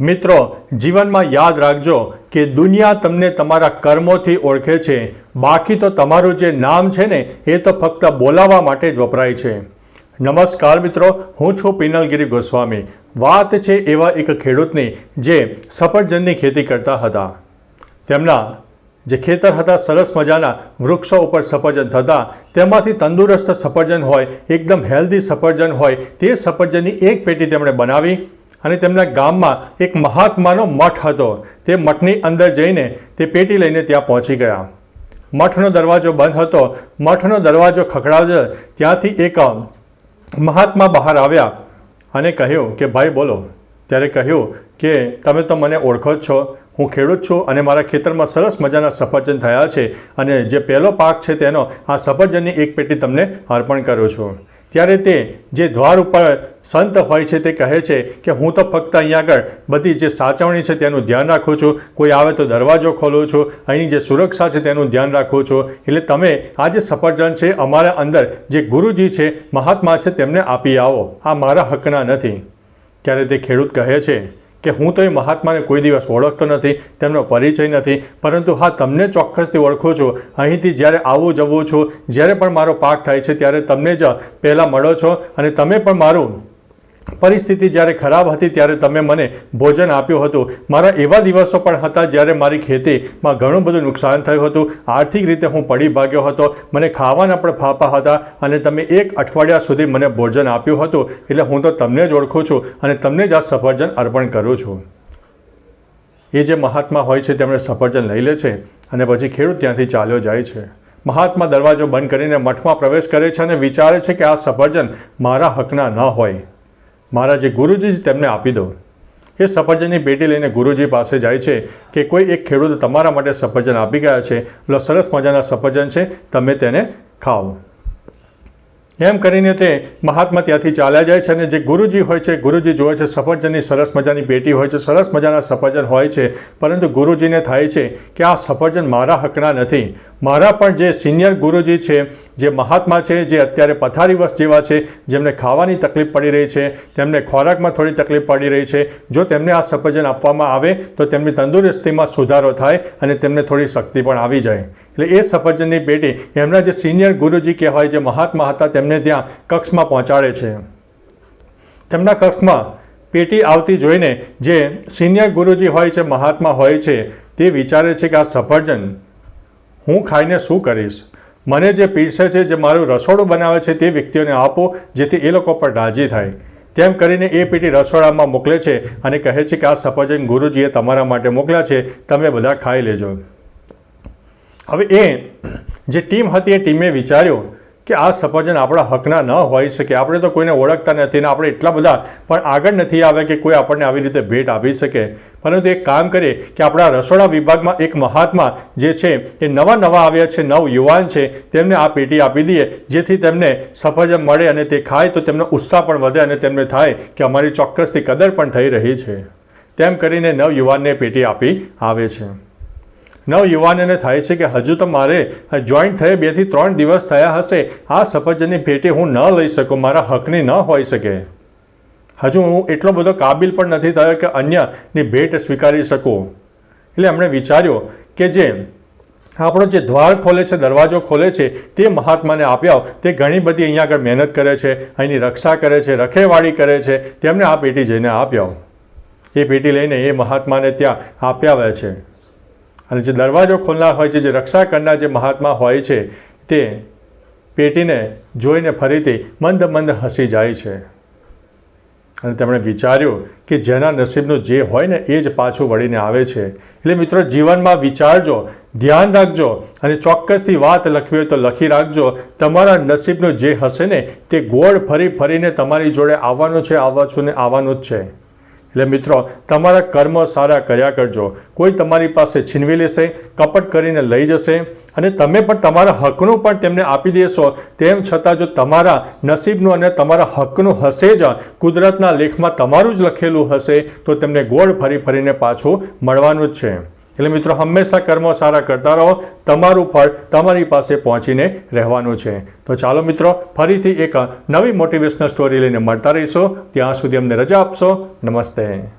મિત્રો, જીવનમાં યાદ રાખજો કે દુનિયા તમને તમારા કર્મોથી ઓળખે છે. બાકી તો તમારું જે નામ છે ને, એ તો ફક્ત બોલાવવા માટે જ વપરાય છે. નમસ્કાર મિત્રો, હું છું પિનલગીરી ગોસ્વામી. વાત છે એવા એક ખેડૂતની જે સફરજનની ખેતી કરતા હતા. તેમના જે ખેતર હતા, સરસ મજાના વૃક્ષો ઉપર સફરજન થતા. તેમાંથી તંદુરસ્ત સફરજન હોય, એકદમ હેલ્ધી સફરજન હોય, તે સફરજનની એક પેટી તેમણે બનાવી. અને તેમના ગામમાં એક મહાત્માનો મઠ હતો. તે મઠની અંદર જઈને તે પેટી લઈને ત્યાં પહોંચી ગયા. મઠનો દરવાજો બંધ હતો. મઠનો દરવાજો ખખડાવજો. ત્યાંથી એક મહાત્મા બહાર આવ્યા અને કહ્યું કે, ભાઈ, બોલો. ત્યારે કહ્યું કે, તમે તો મને ઓળખો જ છો. હું ખેડૂત છું અને મારા ખેતરમાં સરસ મજાના સફરજન થયા છે અને જે પહેલો પાક છે તેનો આ સફરજનની એક પેટી તમને અર્પણ કરું છું. ત્યારે તે જે દ્વાર ઉપર સંત હોય છે તે કહે છે કે હું તો ફક્ત અહીંયા આગળ બધી જે સાચવણી છે તેનું ધ્યાન રાખું છું. કોઈ આવે તો દરવાજો ખોલું છું. અહીંની જે સુરક્ષા છે તેનું ધ્યાન રાખું છું. એટલે તમે આ જે સફરજન છે અમારા અંદર જે ગુરુજી છે, મહાત્મા છે તેમને આપી આવો. આ મારા હકના નથી. ત્યારે તે ખેડૂત કહે છે કે હું તો એ મહાત્માને કોઈ દિવસ ઓળખતો નથી, તેમનો પરિચય નથી, પરંતુ હા, તમને ચોક્કસથી ઓળખું છું. અહીંથી જ્યારે આવું જવું છું, જ્યારે પણ મારો પાક થાય છે, ત્યારે તમને જ પહેલાં મળો છો અને તમે પણ મારું પરિસ્થિતિ જ્યારે ખરાબ હતી ત્યારે તમે મને ભોજન આપ્યું હતું. મારા એવા દિવસો પણ હતા જ્યારે મારી ખેતીમાં ઘણું બધું નુકસાન થયું હતું. આર્થિક રીતે હું પડી ભાગ્યો હતો. મને ખાવાના પણ ફાફા હતા અને તમે એક અઠવાડિયા સુધી મને ભોજન આપ્યું હતું. એટલે હું તો તમને જ ઓળખું છું અને તમને જ આ સફરજન અર્પણ કરું છું. એ જે મહાત્મા હોય છે તેમણે સફરજન લઈ લે છે અને પછી ખેડૂત ત્યાંથી ચાલ્યો જાય છે. મહાત્મા દરવાજો બંધ કરીને મઠમાં પ્રવેશ કરે છે અને વિચારે છે કે આ સફરજન મારા હકના ન હોય. મારા જે ગુરુજી તેમને આપી દો. એ સફરજનની પેટી લઈને ગુરુજી પાસે જાય છે કે કોઈ એક ખેડૂત તમારા માટે સફરજન આપી ગયા છે. લો, સરસ મજાના સફરજન છે. તમે તેને ખાઓ. એમ કરીને તે મહાત્મા ત્યાંથી ચાલ્યા જાય છે અને જે ગુરુજી હોય છે, ગુરુજી જોવે છે, સફરજનની સરસ મજાની પેટી હોય છે, સરસ મજાના સફરજન હોય છે, પરંતુ ગુરુજીને થાય છે કે આ સફરજન મારા હકના નથી. મારા પણ જે સિનિયર ગુરુજી છે, જે મહાત્મા છે, જે અત્યારે પથારીવશ જેવા છે, જેમને ખાવાની તકલીફ પડી રહી છે, તેમને ખોરાકમાં થોડી તકલીફ પડી રહી છે, જો તેમને આ સફરજન આપવામાં આવે તો તેમની તંદુરસ્તીમાં સુધારો થાય અને તેમને થોડી શક્તિ પણ આવી જાય. એટલે એ સફરજનની પેટી એમના જે સિનિયર ગુરુજી કહેવાય જે મહાત્મા હતા, તેમને ત્યાં કક્ષમાં પહોંચાડે છે. તેમના કક્ષમાં પેટી આવતી જોઈને જે સિનિયર ગુરુજી હોય છે, મહાત્મા હોય છે, તે વિચારે છે કે આ સફરજન હું ખાઈને શું કરીશ? મને જે પીરસે છે, જે મારું રસોડું બનાવે છે, તે વ્યક્તિઓને આપો, જેથી એ લોકો પર રાજી થાય. તેમ કરીને એ પેટી રસોડામાં મોકલે છે અને કહે છે કે આ સફરજન ગુરુજીએ તમારા માટે મોકલ્યા છે, તમે બધા ખાઈ લેજો. હવે એ જે ટીમ હતી, એ ટીમે વિચાર્યું કે આ સફરજન આપણા હકના ન હોઈ શકે. આપણે તો કોઈને ઓળખતા નથી ને આપણે એટલા બધા પણ આગળ નથી આવે કે કોઈ આપણને આવી રીતે ભેટ આપી શકે. પરંતુ એક કામ કરીએ કે આપણા રસોડા વિભાગમાં એક મહાત્મા જે છે, એ નવા નવા આવ્યા છે, નવ યુવાન છે, તેમને આ પેટી આપી દઈએ. જેથી તેમને સફરજન મળે અને તે ખાય તો તેમનો ઉત્સાહ પણ વધે અને તેમને થાય કે અમારી ચોક્કસથી કદર પણ થઈ રહી છે. તેમ કરીને નવ યુવાનને પેટી આપી આવે છે. નવ યુવાનોને થાય છે કે હજુ તો મારે જોઈન્ટ થયે બેથી ત્રણ દિવસ થયા હશે. આ સફરજનની ભેટી હું ન લઈ શકું, મારા હકની ન હોઈ શકે. હજુ હું એટલો બધો કાબિલ પણ નથી થયો કે અન્યની ભેટ સ્વીકારી શકું. એટલે એમણે વિચાર્યો કે જે આપણો જે દ્વાર ખોલે છે, દરવાજો ખોલે છે, તે મહાત્માને આપ્યા. તે ઘણી બધી અહીંયા આગળ મહેનત કરે છે, અહીંની રક્ષા કરે છે, રખેવાળી કરે છે. તેમને આ પેટી જઈને આપ્યા. એ પેટી લઈને એ મહાત્માને ત્યાં આપ્યા છે. અને જે દરવાજો ખોલનાર હોય છે, જે રક્ષા કરનાર જે મહાત્મા હોય છે, તે પેટીને જોઈને ફરીથી મંદ મંદ હસી જાય છે. અને તેમણે વિચાર્યું કે જેના નસીબનું જે હોય ને, એ જ પાછું વળીને આવે છે. એટલે મિત્રો, જીવનમાં વિચારજો, ધ્યાન રાખજો અને ચોક્કસથી વાત લખવી હોય તો લખી રાખજો. તમારા નસીબનું જે હશે ને, તે ગોળ ફરી ફરીને તમારી જોડે આવવાનું છે, આવવા છું ને આવવાનું જ છે. એટલે મિત્રો, તમારા કર્મ સારા કર્યા કરજો. કોઈ તમારી પાસે છીનવી લેશે, કપટ કરીને લઈ જશે અને તમે પણ તમારા હકનું પણ તેમને આપી દેશો. તેમ છતાં જો તમારા નસીબનું અને તમારા હકનું હશે જ, કુદરતના લેખમાં તમારું જ લખેલું હશે, તો તેમને ગોળ ફરી ફરીને પાછું મળવાનું જ છે. એટલે મિત્રો, હંમેશા કર્મો સારા કરતા રહો. તમારું ફળ તમારી પાસે પહોંચીને રહેવાનું છે. તો ચાલો મિત્રો, ફરીથી એક નવી મોટિવેશનલ સ્ટોરી લઈને મળતા રહીશો. ત્યાં સુધી અમને રજા આપશો. નમસ્તે.